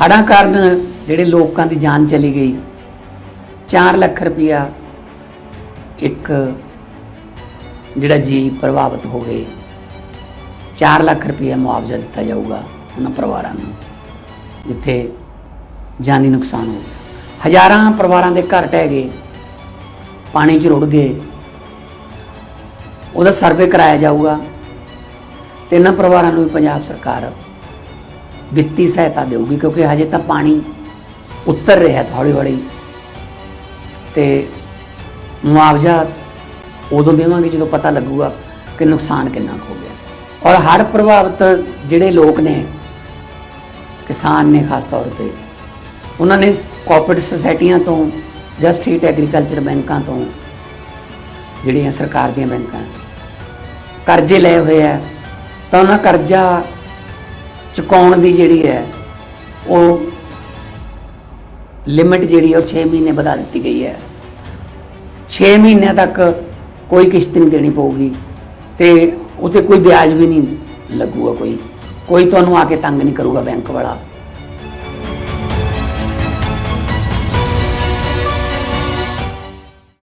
ਹੜ੍ਹਾਂ ਕਾਰਨ ਜਿਹੜੇ ਲੋਕਾਂ ਦੀ ਜਾਨ ਚਲੀ ਗਈ। 4 ਲੱਖ ਰੁਪਇਆ ਇੱਕ ਜਿਹੜਾ ਜੀ ਪ੍ਰਭਾਵਿਤ ਹੋ ਗਏ। 4 ਲੱਖ ਰੁਪਇਆ ਮੁਆਵਜ਼ਾ ਦਿੱਤਾ ਜਾਊਗਾ ਉਹਨਾਂ ਪਰਿਵਾਰਾਂ ਨੂੰ, ਜਿੱਥੇ ਜਾਨੀ ਨੁਕਸਾਨ ਹੋ ਗਿਆ। ਹਜ਼ਾਰਾਂ ਪਰਿਵਾਰਾਂ ਦੇ ਘਰ ਟਹਿ ਗਏ। ਪਾਣੀ 'ਚ ਰੁੜ ਗਏ। ਉਹਦਾ ਸਰਵੇ ਕਰਾਇਆ ਜਾਊਗਾ। ਤੇ ਇਹਨਾਂ ਪਰਿਵਾਰਾਂ ਨੂੰ ਵੀ ਪੰਜਾਬ ਸਰਕਾਰ ਵਿੱਤੀ ਸਹਾਇਤਾ ਦੇਊਗੀ ਕਿਉਂਕਿ ਹਜੇ ਤਾਂ ਪਾਣੀ ਉੱਤਰ ਰਿਹਾ ਹੌਲੀ ਹੌਲੀ। ਤੇ ਮੁਆਵਜ਼ਾ ਉਦੋਂ ਦੇਵਾਂਗੇ ਜਦੋਂ ਪਤਾ ਲੱਗੂਗਾ ਕਿ ਨੁਕਸਾਨ ਕਿੰਨਾ ਕੁ ਹੋ ਗਿਆ। ਔਰ ਹਰ ਪ੍ਰਭਾਵਿਤ ਜਿਹੜੇ ਲੋਕ ਨੇ, ਕਿਸਾਨ ਨੇ ਖਾਸ ਤੌਰ ਤੇ, ਉਹਨਾਂ ਨੇ ਕੋਆਪਰੇਟਿਵ ਸੁਸਾਇਟੀਆਂ ਤੋਂ ਜਾਂ ਸਟੇਟ ਐਗਰੀਕਲਚਰ ਬੈਂਕਾਂ ਤੋਂ ਜਿਹੜੀਆਂ ਸਰਕਾਰ ਦੀਆਂ ਬੈਂਕਾਂ। ਕਰਜ਼ੇ ਲਏ ਹੋਏ ਆ, ਤਾਂ ਉਹਨਾਂ ਕਰਜ਼ਾ ਚੁਕਾਉਣ ਦੀ ਜਿਹੜੀ ਹੈ, ਉਹ ਲਿਮਿਟ ਜਿਹੜੀ ਹੈ ਉਹ 6 ਮਹੀਨੇ ਵਧਾ ਦਿੱਤੀ ਗਈ ਹੈ। 6 ਮਹੀਨਿਆਂ ਤੱਕ ਕੋਈ ਕਿਸ਼ਤ ਨਹੀਂ ਦੇਣੀ ਪਊਗੀ ਤੇ ਉਤੇ ਕੋਈ ਵਿਆਜ ਵੀ ਨਹੀਂ ਲੱਗੂਗਾ ਕੋਈ। ਕੋਈ ਤੁਹਾਨੂੰ ਆ ਕੇ ਤੰਗ ਨਹੀਂ ਕਰੂਗਾ ਬੈਂਕ ਵਾਲਾ।